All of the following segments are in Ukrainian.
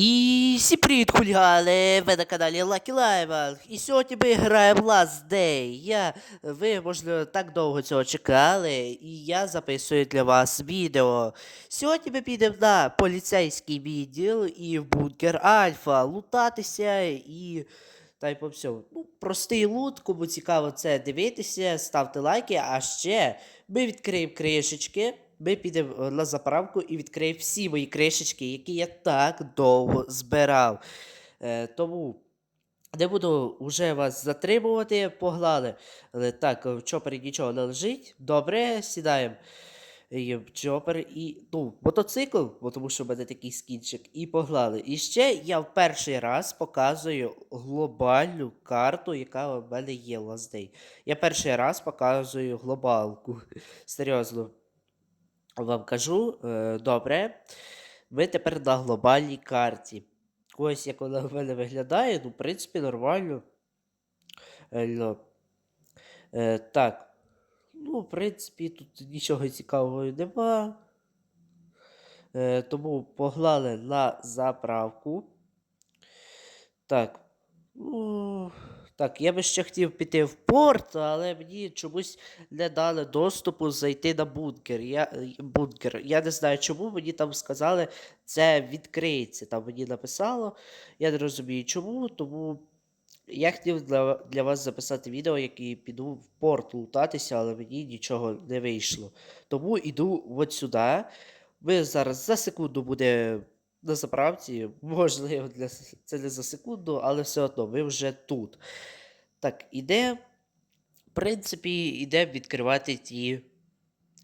І всі привіт, хулігали! Ви на каналі Lucky Live. І сьогодні ми граємо Last Day. Я, ви, можливо, так довго цього чекали, і я записую для вас відео. Сьогодні ми підемо на поліцейський відділ і в бункер Альфа лутатися і. Та й по всьому. Ну, простий лут, кому цікаво це дивитися, ставте лайки, а ще ми відкриємо кришечки. Ми підемо е, на заправку і відкриємо всі мої кришечки, які я так довго збирав. Е, тому не буду вже вас затримувати, погнали. Але так, в чопері нічого не лежить. Добре, сідаємо. В чопер і. Ну, мотоцикл, бо тому що в мене такий скінчик, і погнали. І ще я в перший раз показую глобальну карту, яка в мене є в Я перший раз показую глобалку. Серйозно вам кажу, е, добре. Ми тепер на глобальній карті. Ось як вона в мене виглядає, ну, в принципі, нормально. Е, так. Ну, в принципі, тут нічого цікавого нема. Е, тому поглали на заправку. Так. Ну, так, я би ще хотів піти в порт, але мені чомусь не дали доступу зайти на бункер. Я, е, бункер. Я не знаю, чому мені там сказали, це відкриється. Там мені написало. Я не розумію чому, тому я хотів для, для вас записати відео, який піду в порт лутатися, але мені нічого не вийшло. Тому йду от сюди. Ви зараз за секунду буде на заправці. Можливо, для... це не за секунду, але все одно ви вже тут. Так, іде, в принципі, іде відкривати ті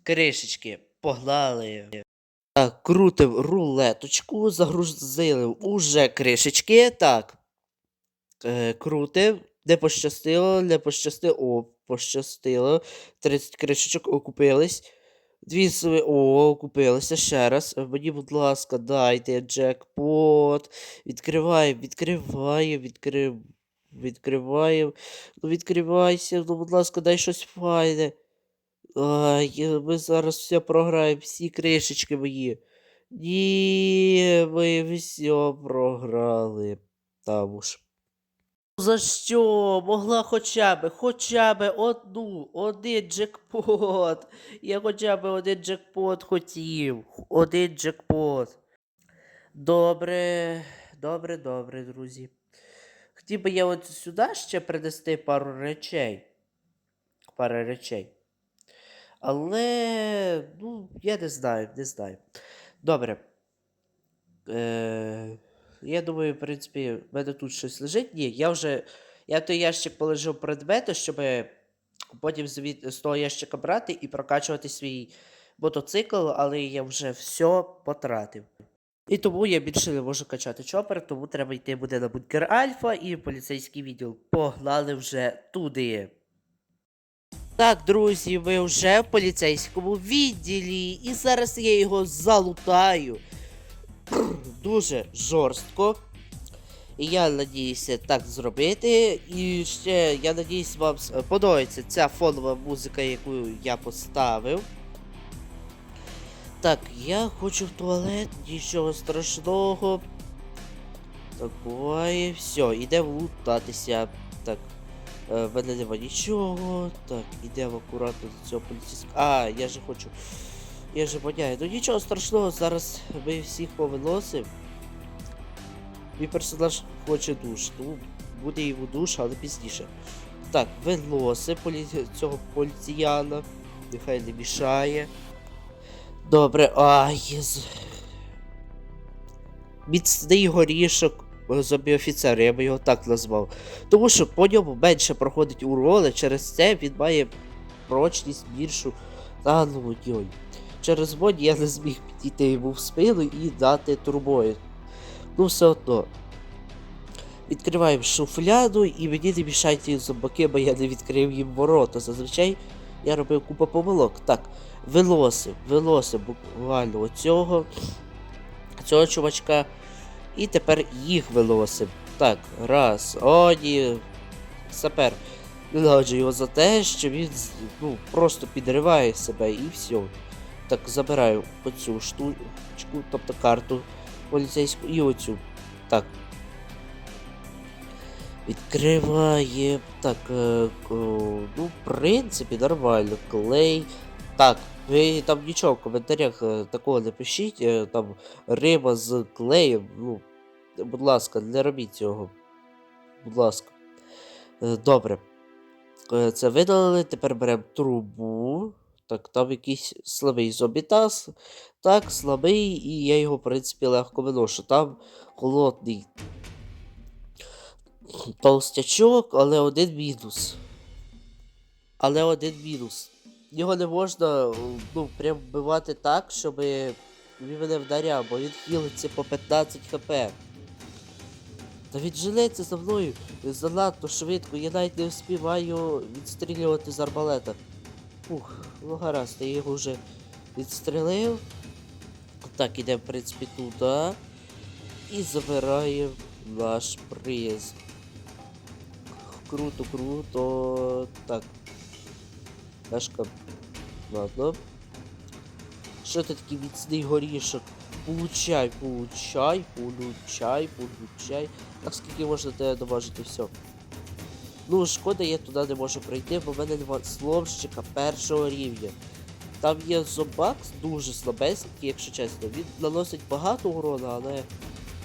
кришечки. Погнали. Так, крутив рулеточку, загрузили уже кришечки. Так. Е, крутив. Не пощастило, не пощастило. О, пощастило. 30 кришечок окупились. Дві сви. О, окупилися ще раз. Е, Мені, будь ласка, дайте джекпот. Відкриваємо, відкриваємо, відкрив... відкриваємо. Ну, відкривайся, ну, будь ласка, дай щось файне. Ай, е, ми зараз все програємо, всі кришечки мої. Ні, ми все програли. Там уж. За що? Могла хоча б, хоча б одну, один джекпот. Я хоча б один джекпот хотів. Один джекпот. Добре, добре, добре, друзі. Хотів би я от сюди ще принести пару речей. Пару речей. Але, ну, я не знаю, не знаю. Добре. Е, я думаю, в принципі, в мене тут щось лежить. Ні, я вже. Я той ящик положив предмети, щоб потім з того ящика брати і прокачувати свій мотоцикл, але я вже все потратив. І тому я більше не можу качати чопер, тому треба йти буде на бункер Альфа і поліцейський відділ. Погнали вже туди. Так, друзі, ми вже в поліцейському відділі, і зараз я його залутаю. Дуже жорстко. І я надіюся так зробити. І ще я надіюсь, вам подобається ця фонова музика, яку я поставив. Так, я хочу в туалет, нічого страшного. Так, буває, все, йдемо лутатися. Так. е, В мене нема нічого. Так, йдемо акуратно до цього поліцейського. А, я же хочу. Я же воняю. Ну нічого страшного, зараз ми всіх повиносимо. Мій персонаж хоче душ. Ну, буде йому душ, але пізніше. Так, виноси полі... цього поліціяна. Нехай не мішає. Добре, ай. З... Міцний горішок е, зомбі-офіцер, я би його так назвав. Тому що по ньому менше проходить урони, через це він має прочність більшу. Та ну йой. Через мод я не зміг підійти йому в спину і дати турбою. Ну, все одно. Відкриваємо шуфляду і мені не мішають ті зомбаки, бо я не відкрив їм ворота. Зазвичай я робив купа помилок. Так, вилосив, вилосив буквально оцього, цього чувачка. І тепер їх вилосив. Так, раз. О, ні. Сапер. Ненавиджу його за те, що він ну, просто підриває себе і все. Так, забираю оцю штучку, тобто карту поліцейську і оцю. Так. Відкриваємо. Так, е, ну, в принципі, нормально. Клей. Так, ви там нічого в коментарях е, такого не пишіть. е, Там риба з клеєм. Ну, будь ласка, не робіть цього. Будь ласка. Е, Добре. Це видалили. Тепер беремо трубу. Так, там якийсь слабий зомбітас. Так, слабий, і я його, в принципі, легко виношу. Там холодний толстячок, але один мінус. Але один мінус. Його не можна ну, прям вбивати так, щоб він мене вдаряв, бо він хілиться по 15 хп. Та він жилеться за мною занадто швидко, я навіть не вспіваю відстрілювати з арбалета. Ух, ну гаразд, я його вже відстрелив. Так, ідемо, в принципі, туди. І забираємо наш приз. Круто, круто. Так. Дашка. Ладно. Що ти такий міцний горішок? Получай, получай, получай, получай. Так скільки можна тебе домажити все. Ну, шкода, я туди не можу пройти, бо в мене нема сломщика першого рівня. Там є зомбак дуже слабесенький, якщо чесно. Він наносить багато урона, але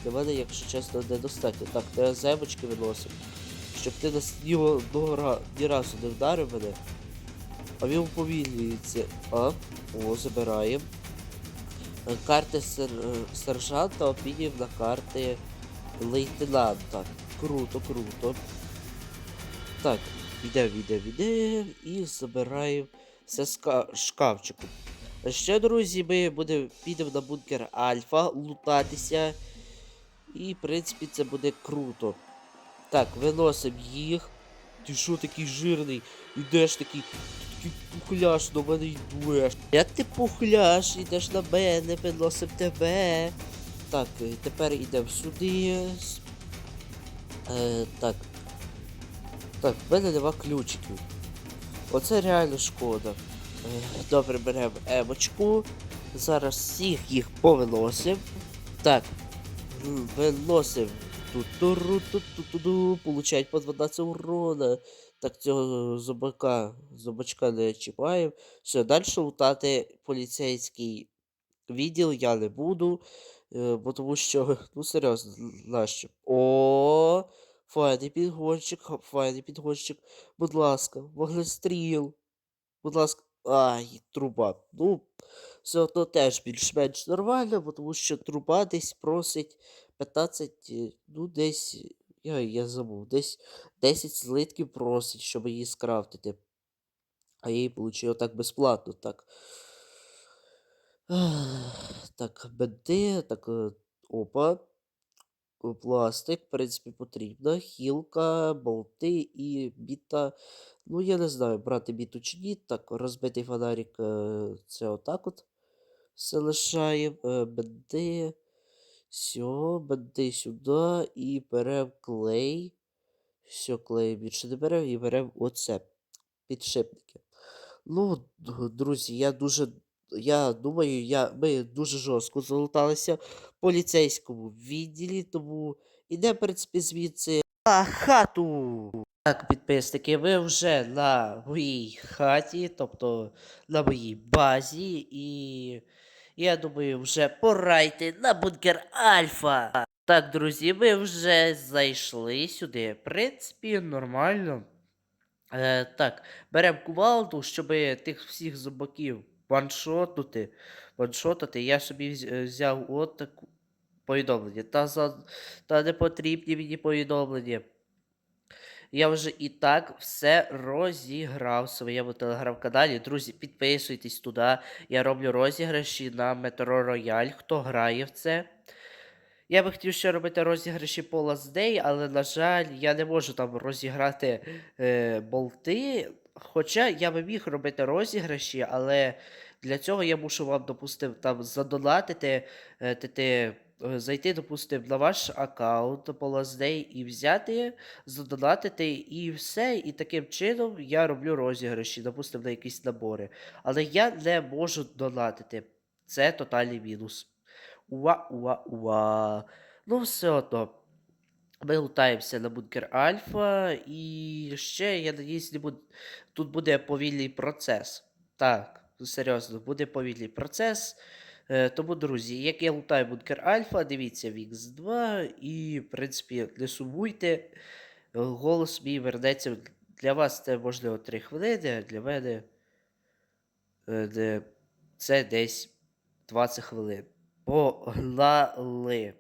для мене, якщо чесно, недостатньо. Так, треба земочки виносив. Щоб ти нас ні, одного ні разу не вдарив мене. А він уповільнюється. А, о, забираємо. Е, Карти сер... е, сержанта обмінюємо на карти лейтенанта. Круто, круто. Так, йдемо, йдемо, йдемо і забираємо все з шкафчику. Ще, друзі, ми будемо підемо на бункер Альфа лутатися. І, в принципі, це буде круто. Так, виносимо їх. Ти що такий жирний? Ідеш такий. Такий пухляш до мене йдеш. Як ти пухляш, йдеш на мене, виносим тебе. Так, тепер йдемо сюди. Е, так. Так, в мене нема ключиків. Оце реально шкода. Е, Добре, беремо емочку. Зараз всіх їх повиносимо. Так. Виносимо. Получають по 12 урона. Так, цього зубака, зубачка не чіпаємо. Все, далі лутати поліцейський відділ я не буду. е, Бо тому що, ну серйозно, нащо? О, файний підгонщик, файний підгонщик. Будь ласка, вогнестріл. Будь ласка. Ай, труба. Ну, все одно теж більш-менш нормально, бо тому що труба десь просить 15, е, ну десь. Я, я забув, десь 10 злитків просить, щоб її скрафтити. А я її получив так безплатно, так. Так, бенти, так, е, опа. Е, Пластик, в принципі, потрібно. Хілка, болти і біта. Ну, я не знаю, брати біту чи ні. Так, розбитий фонарик, е, це отак от. Все лишаємо. Е, Бенти. Все, бенти сюди. І беремо клей. Все, клей більше не беремо і беремо оце. Підшипники. Ну, друзі, я дуже. Я думаю, я, ми дуже жорстко залуталися в поліцейському відділі, тому іде, в принципі, звідси на хату. Так, підписники, ви вже на моїй хаті, тобто на моїй базі, і я думаю, вже пора йти на бункер Альфа. Так, друзі, ми вже зайшли сюди. В принципі, нормально. Е, так, беремо кувалду, щоб тих всіх зубаків ваншотнути. Ваншотати. Я собі е, взяв от таку повідомлення. Та, за, та не потрібні мені повідомлення. Я вже і так все розіграв в своєму телеграм-каналі. Друзі, підписуйтесь туди. Я роблю розіграші на Метро Рояль. Хто грає в це? Я би хотів ще робити розіграші по Day, але, на жаль, я не можу там розіграти е, болти. Хоча я би міг робити розіграші, але для цього я мушу вам, допустим, там задонатити, е, е, зайти, допустим, на ваш аккаунт по і взяти, задонатити і все. І таким чином я роблю розіграші, допустим, на якісь набори. Але я не можу донатити. Це тотальний мінус. Уа, уа, уа. Ну, все одно. Ми лутаємося на бункер Альфа, і ще, я надіюсь, тут буде повільний процес. Так, серйозно, буде повільний процес. Е, тому, друзі, як я лутаю бункер Альфа, дивіться Вікс 2 і, в принципі, не сумуйте. Голос мій вернеться. Для вас це можливо 3 хвилини, а для мене е, це десь 20 хвилин. Погнали!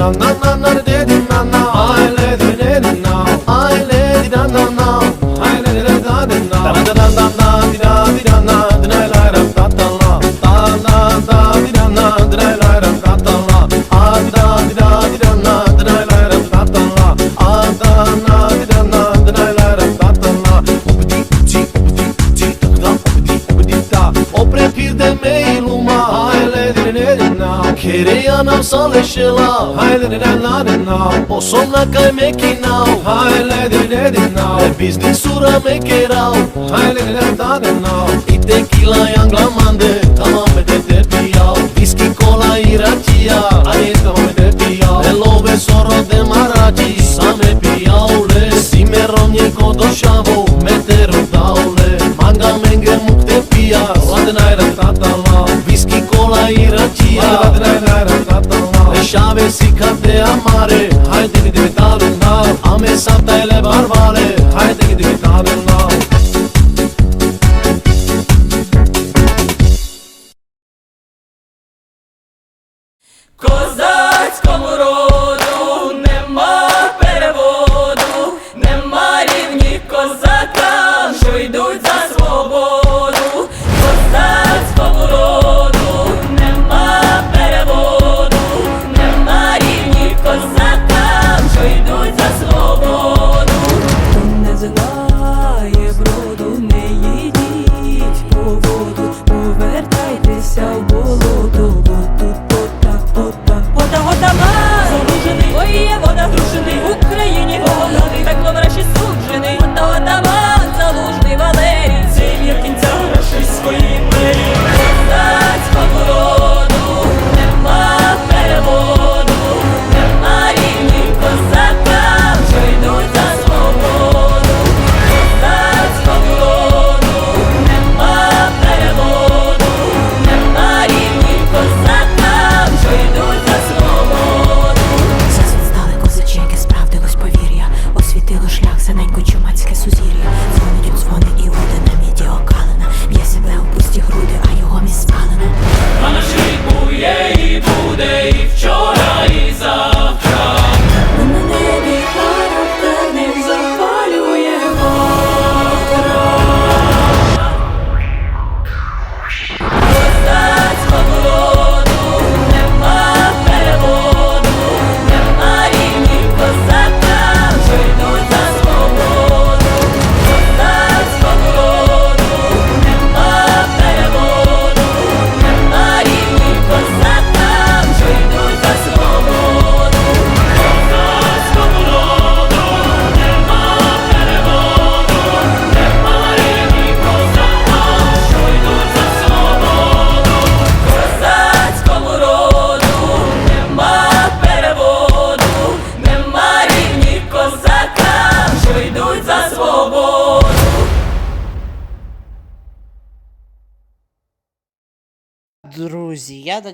Now, da da na na na di di na na, ay le di le di now, ay le di da na na, ay le di da da di now, da da da da da di da di da na, di na la ra ta ta la, ta na ta di da na, di na la ra ta ta la, ah di da di da di da na, di na la ra ta ta la, ah da na di da na, di na la ra ta ta la, obdi ti obdi ti ta ta obdi obdi ta, opre pir de me luma, ay le di le Kiri anam salı şıla Hayle ne ne na ne na O sonra kay mekina Hayle de ne de sura mekera Hayle ne ne na kila yangla Tamam ve de derdi kola iratiya Ay et o me derdi Elo ve soro de maraci Same piyaule Simeron ye sikapte amare haydi gidip dalın dal ame sapta ile barbare haydi gidip dalın dal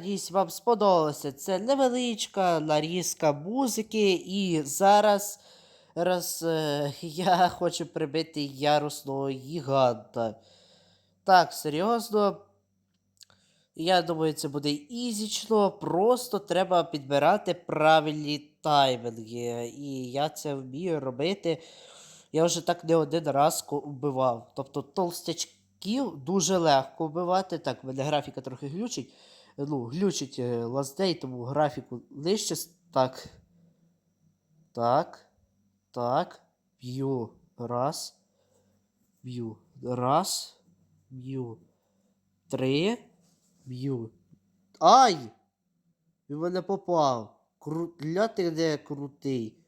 надіюсь, вам сподобалося. Це невеличка нарізка музики, і зараз раз, е, я хочу прибити ярусного гіганта. Так, серйозно. Я думаю, це буде ізічно, просто треба підбирати правильні таймінги. І я це вмію робити. Я вже так не один раз вбивав. Тобто толстячків дуже легко вбивати. Так, мене графіка трохи глючить. Ну, глючить е, тому графіку нижче. Так. Так. Так. Б'ю. Раз. Б'ю. Раз. Б'ю. Три. Б'ю. Ай! Він мене попав. Кру... Ля ти де крутий.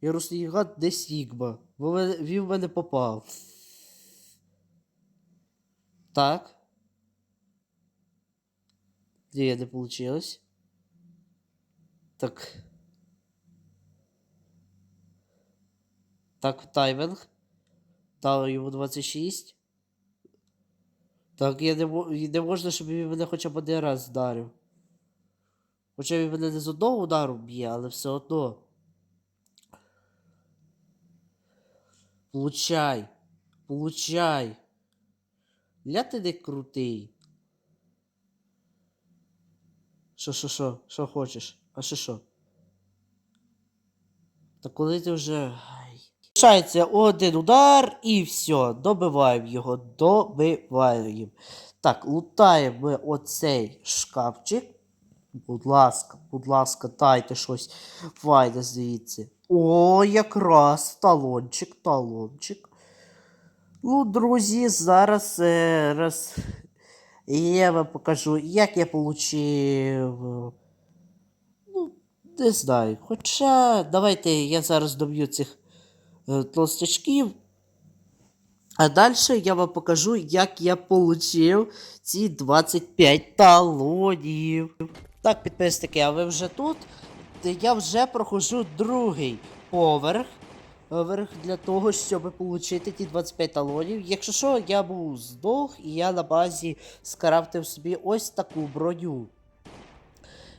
Я гігант де Сігма. Він в мене попав. Так. Ні, не получилось. Так. Так, тайминг. Дав йому 26. Так, я не, не можна, щоб він мене хоча б один раз вдарив. Хоча він мене не з одного удару б'є, але все одно. Получай. Получай. Ля ти не крутий. Що, що, що? Що хочеш? А що, що? Та коли ти вже. Лишається один удар і все. Добиваємо його. Добиваємо. Так, лутаємо ми оцей шкафчик. Будь ласка, будь ласка, дайте щось файне звідси. О, якраз талончик, талончик. Ну, друзі, зараз е, раз я вам покажу, як я е, Ну, не знаю. Хоча, давайте я зараз доб'ю цих е, толстячків. А далі я вам покажу, як я получив ці 25 талонів. Так, підписники, а ви вже тут? Я вже проходжу другий поверх. Поверх для того, щоб отримати ті 25 талонів. Якщо що, я був здох, і я на базі скрафтив собі ось таку броню.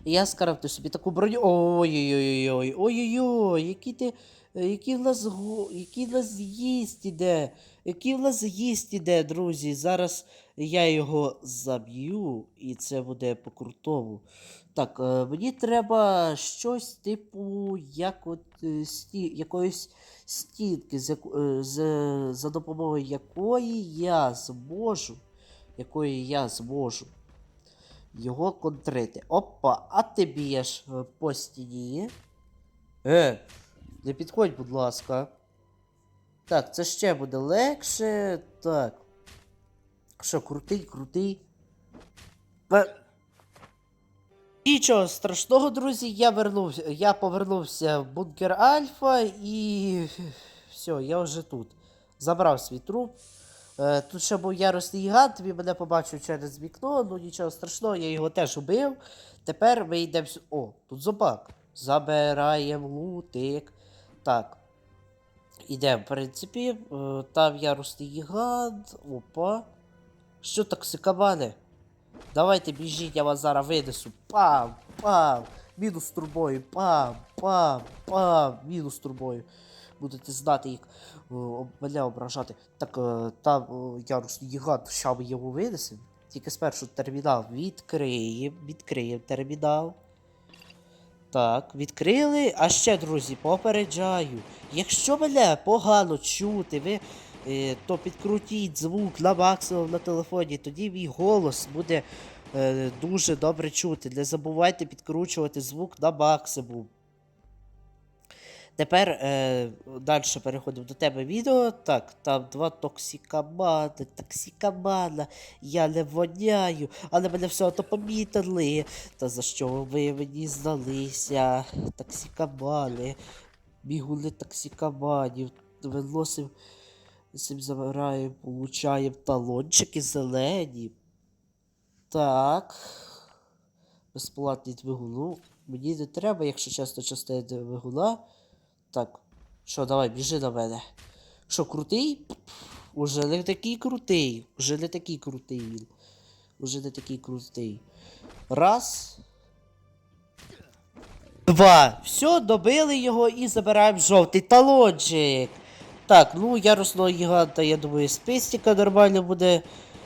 Я скрафтив собі таку броню. Ой-ой-ой, ой-ой-ой, який ти. Який в нас який в нас їсть іде. Який в нас їсть іде, друзі. Зараз я його заб'ю, і це буде по-крутому. Так, е, мені треба щось типу, як от е, сті... якоїсь стінки, з, е, з... за допомогою якої я зможу. Якої я зможу його контрити. Опа, а ти б'єш по стіні. Е, не підходь, будь ласка. Так, це ще буде легше. Так. Що, крутий, крутий. Нічого страшного, друзі, я вернувся. Я повернувся в бункер Альфа і. Все, я вже тут. Забрав свій труп. Е, тут ще був яростний гігант, він мене побачив через вікно, ну нічого страшного, я його теж убив. Тепер ми йдемо. О, тут зобак. Забираємо лутик. Так. Ідемо, в принципі. Е, Там яростний гігант. Опа. Що токсикомани? Давайте біжіть, я вас зараз винесу. Пам, пам. Мінус турбою. Пам, пам, пам. Мінус турбою. Будете знати, як е, об- мене ображати. Так, е, там е, ярусний гігант, ща ми його винесемо. Тільки спершу термінал відкриємо. Відкриємо термінал. Так, відкрили. А ще, друзі, попереджаю. Якщо мене погано чути, ви то підкрутіть звук на максимум на телефоні, тоді мій голос буде е, дуже добре чути. Не забувайте підкручувати звук на максимум. Тепер е, далі переходимо до тебе відео. Так, там два токсикомани, токсикомана, я не воняю, але мене все одно помітили. Та за що ви мені здалися? Токсикомани, бігуни токсикоманів, виносим, цим забираємо, получаємо талончики зелені. Так. Безплатний двигун. Ну, мені не треба, якщо чесно, частина двигуна. Так. Що, давай, біжи до мене. Що, крутий? Уже не такий крутий. Уже не такий крутий він. Уже не такий крутий. Раз. Два. Все, добили його і забираємо жовтий талончик. Так, ну ярусного гіганта, я думаю, з пистіка нормально буде.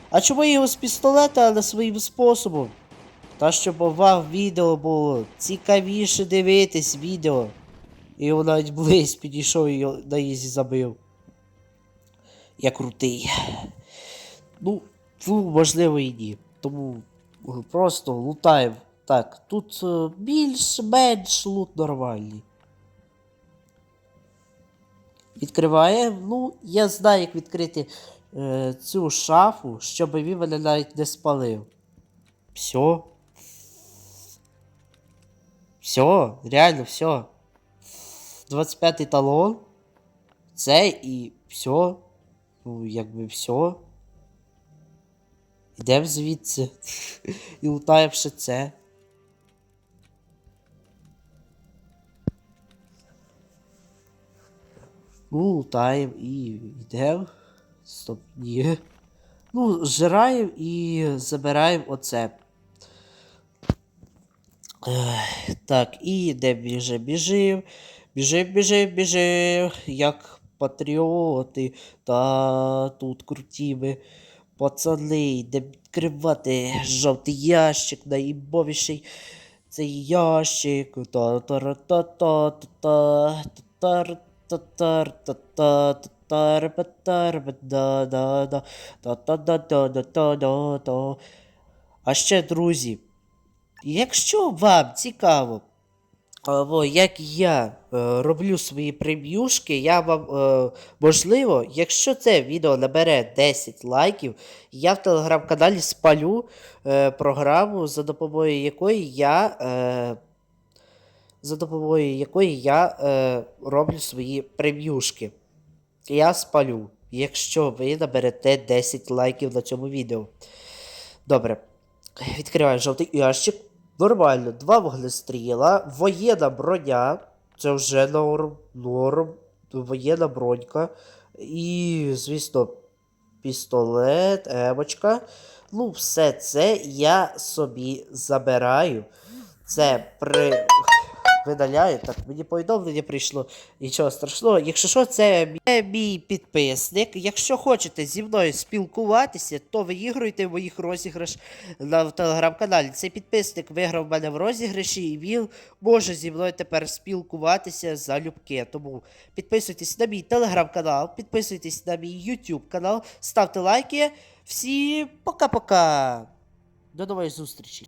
А чому його з пістолета, але своїм способом? Та щоб вам відео було цікавіше дивитись відео. І він навіть близь підійшов і на ізі забив. Я крутий. Ну, ну, можливо, і ні. Тому е, просто лутаємо. Так, тут е, більш-менш лут нормальний. Відкриваємо. Ну, я знаю, як відкрити е, цю шафу, щоб він навіть не спалив. Все. Все, реально, все. 25 талон. Це і все. Ну, якби все. Ідемо звідси. І лутаємо ще це. Ну, і йдемо. Стоп, ні. Ну, зжираємо і забираємо оце. Так, і де біжи, біжив. Біжив, біжив, біжив. Як патріоти, та тут круті ми пацани, йдемо відкривати жовтий ящик, найбовіший цей ящик. та Татар, татар, татар, А ще, друзі, якщо вам цікаво, о, як я роблю свої прем'юшки, я вам, можливо, якщо це відео набере 10 лайків, я в телеграм-каналі спалю програму, за допомогою якої я за допомогою якої я е, роблю свої прев'юшки. Я спалю, якщо ви наберете 10 лайків на цьому відео. Добре. Відкриваю жовтий ящик. Нормально, два вогнестріла, воєнна броня. Це вже норм, норм, воєнна бронька. І, звісно, пістолет, емочка. Ну, все це я собі забираю. Це при. Видаляю. Так, мені повідомлення прийшло. Нічого страшного. Якщо що, це мій, підписник. Якщо хочете зі мною спілкуватися, то виігруйте в моїх розіграш на телеграм-каналі. Цей підписник виграв в мене в розіграші, і він може зі мною тепер спілкуватися за любки. Тому підписуйтесь на мій телеграм-канал, підписуйтесь на мій YouTube канал, ставте лайки. Всі пока-пока. До нової зустрічі.